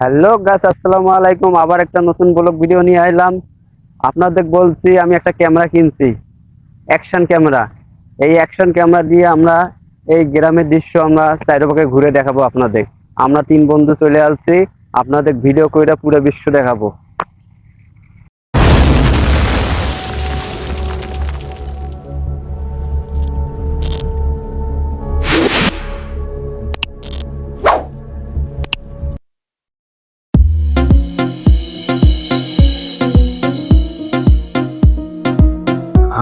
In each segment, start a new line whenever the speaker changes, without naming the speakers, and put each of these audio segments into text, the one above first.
Hello গাছ আসসালামু আলাইকুম। আবার একটা নতুন ব্লগ ভিডিও নিয়ে আইলাম। আপনাদের বলছি, আমি একটা ক্যামেরা কিনছি। Action camera. এই অ্যাকশন ক্যামেরা দিয়ে আমরা এই গ্রামের দৃশ্য আমরা চারিপাকে ঘুরে দেখাবো আপনাদের। আমরা তিন বন্ধু চলে আসছি। আপনাদের ভিডিও করে পুরো বিশ্ব দেখাবো।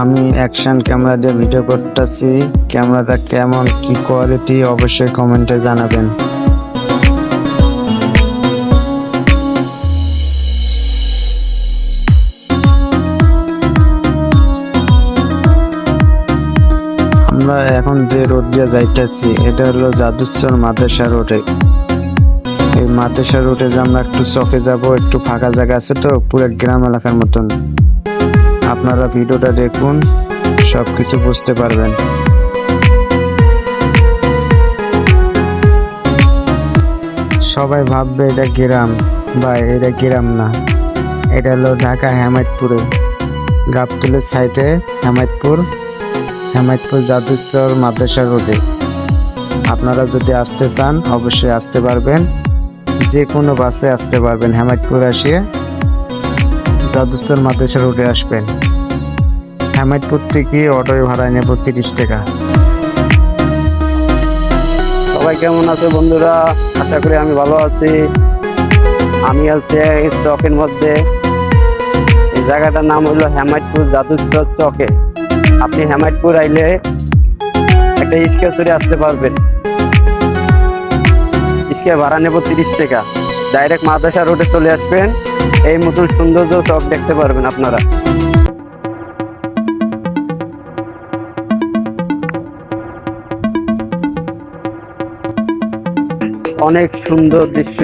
আমি অ্যাকশন ক্যামেরা দিয়ে ভিডিও করতেছি। ক্যামেরাটা কেমন, কি কোয়ালিটি অবশ্যই কমেন্টে জানাবেন। আমরা এখন যে রোড দিয়ে যাইতেছি, এটা হলো জাদুচর মাদ্রাসা রোডে এই মাদ্রাসা রোডে যে আমরা একটু চকে যাব, একটু ফাঁকা জায়গা আছে তো, পুরো গ্রাম এলাকার মতন। আপনারা ভিডিওটা দেখুন সব কিছু বুঝতে পারবেন। সবাই ভাববে এটা গ্রাম, বা এটা গ্রাম না। এটা হলো ঢাকা হেমায়তপুরে। গাবতুলের সাইডে হেমায়তপুর হেমায়তপুর জাদুচর মাদ্রাসা রোডে। আপনারা যদি আসতে চান, অবশ্যই আসতে পারবেন। যে কোনো বাসে আসতে পারবেন হেমায়তপুর আসিয়ে। জাদুস্তর মাদ্রাসা রোডে আসবেন। হেমায়তপুর থেকে অটোয় ভাড়া নেব তিরিশ টাকা।
সবাই কেমন আছে বন্ধুরা? আশা করি আমি ভালো আছি। আমি আছি চকের মধ্যে। এই জায়গাটার নাম হলো হেমায়তপুর জাদুচর চকে। আপনি হেমায়তপুর আইলে একটা ইস্কা চড়ে আসতে পারবেন। ইস্কা ভাড়া নেব তিরিশ টাকা। ডাইরেক্ট মাদ্রাসা রোডে চলে আসবেন। এই মতন সৌন্দর্য চক দেখতে পারবেন আপনারা। অনেক সুন্দর দৃশ্য,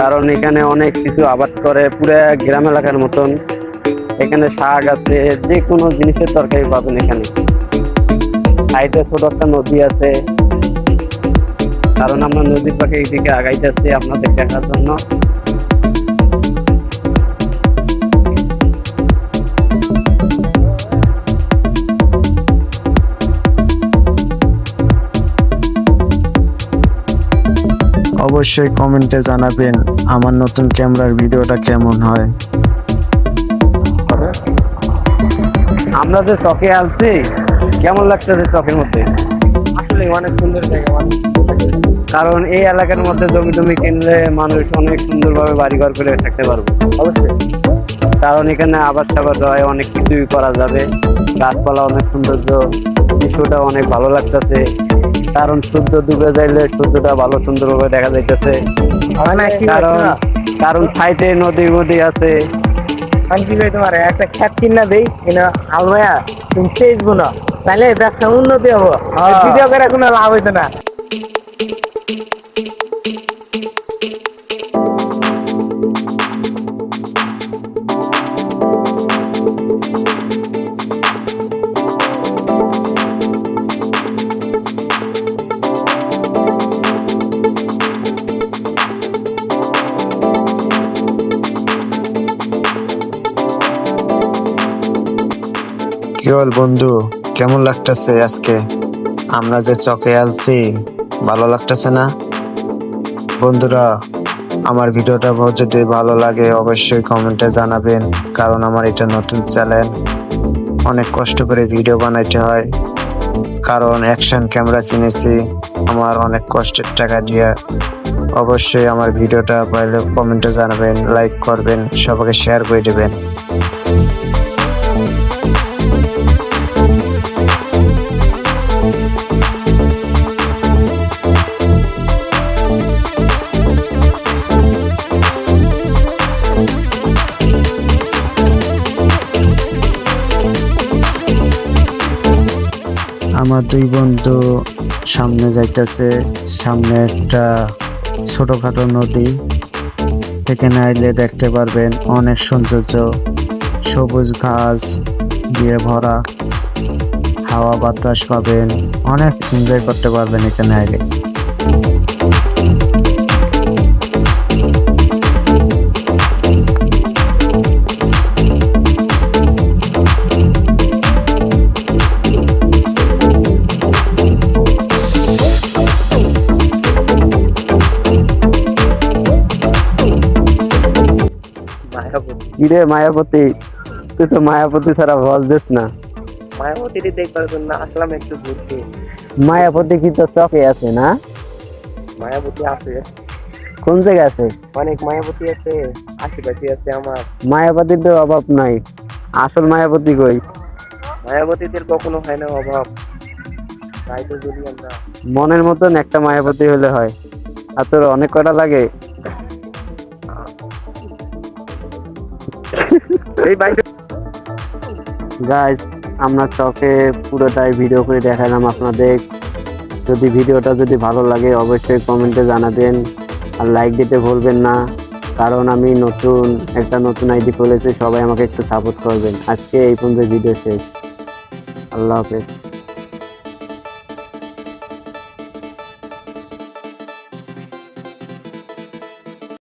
কারণ এখানে অনেক কিছু আবাদ করে পুরো গ্রাম এলাকার মতন। এখানে শাক আছে যে কোনো জিনিসের তরকারি পাবেন এখানে। সাইডে ছোট একটা নদী আছে। কারণ আমরা নদীর পাখে এইদিকে আগাইতেছি আপনাদের দেখার জন্য।
অবশ্যই কমেন্টে জানাবেন আমার নতুন ক্যামেরার ভিডিওটা কেমন হয়।
আমরা যে চকে আসছি কেমন লাগতেছে চকের মধ্যে?
আসলে অনেক সুন্দর জায়গা
কারণ এই এলাকার মধ্যে জমি টমি কিনলে মানুষ অনেক সুন্দরভাবে বাড়ি ঘর করে থাকতে পারবে,
অবশ্যই।
কারণ এখানে আবার সাবার হয়, অনেক কিছুই করা যাবে। গাছপালা অনেক সৌন্দর্য দৃশ্যটা অনেক ভালো লাগতেছে। কারণ সূর্য ডুবে যাইলে সূর্যটা ভালো সুন্দরভাবে দেখা যাইতেছে। কারণ কারণ সাইডে নদী নদী আছে।
আমি কি কই তোমার একটা খ্যাত কিনা দেই কিনা আলমায়া তুমি চেয়েছবো না। তাহলে ব্যবসা উন্নতি হব।
হ্যাঁ।
ভিডিও করে কোনো লাভ হইতো না।
কি বল বন্ধু? কেমন লাগতেছে আজকে? আমরা যে চকে আলছি, ভালো লাগতেছে না? বন্ধুরা, আমার ভিডিওটা যদি ভালো লাগে অবশ্যই কমেন্টে জানাবেন, কারণ আমার এটা নতুন চ্যানেল। অনেক কষ্ট করে ভিডিও বানাইতে হয়। কারণ অ্যাকশন ক্যামেরা কিনেছি, আমার অনেক কষ্টের টাকা দিয়ে। অবশ্যই আমার ভিডিওটা পাইলে কমেন্টে জানাবেন, লাইক করবেন, সবাইকে শেয়ার করে দেবেন। আমার দুই বন্ধু সামনে যাইতেছে। সামনে একটা ছোটখাটো নদী। এখানে আইলে দেখতে পারবেন অনেক সৌন্দর্য। সবুজ ঘাস দিয়ে ভরা। হাওয়া বাতাস পাবেন। অনেক এনজয় করতে পারবেন এখানে আইলে।
কিরে মায়াপতি তুই তো মায়াপতি ছাড়া বল দিস না।
মায়াবতীটি দেখবার জন্য আসলাম একটু ঘুরতে।
মায়াপতি কি তো চকে আছে না?
মায়াবতী আছে।
কোন জায়গায় আছে?
অনেক মায়াবতী আছে আশেপাশে আছে আমার।
মায়াপতির তো অভাব নাই। আসল মায়াপতি কই?
মায়াবতীদের কখনো হয় না অভাব। তাই তো যদি আমরা।
মনের মতন একটা মায়াপতি হলে হয়। আর তোর অনেক কটা লাগে?
এই
গাইস আমরা চকে পুরোটাই ভিডিও করে দেখালাম আপনাদের। যদি ভিডিওটা যদি ভালো লাগে, অবশ্যই কমেন্টে জানাবেন। আর লাইক দিতে ভুলবেন না। কারণ আমি নতুন, একটা নতুন আইডি খুলেছি, সবাই আমাকে একটু সাপোর্ট করবেন। আজকে এই পর্যন্ত ভিডিও শেষ। আল্লাহ হাফেজ।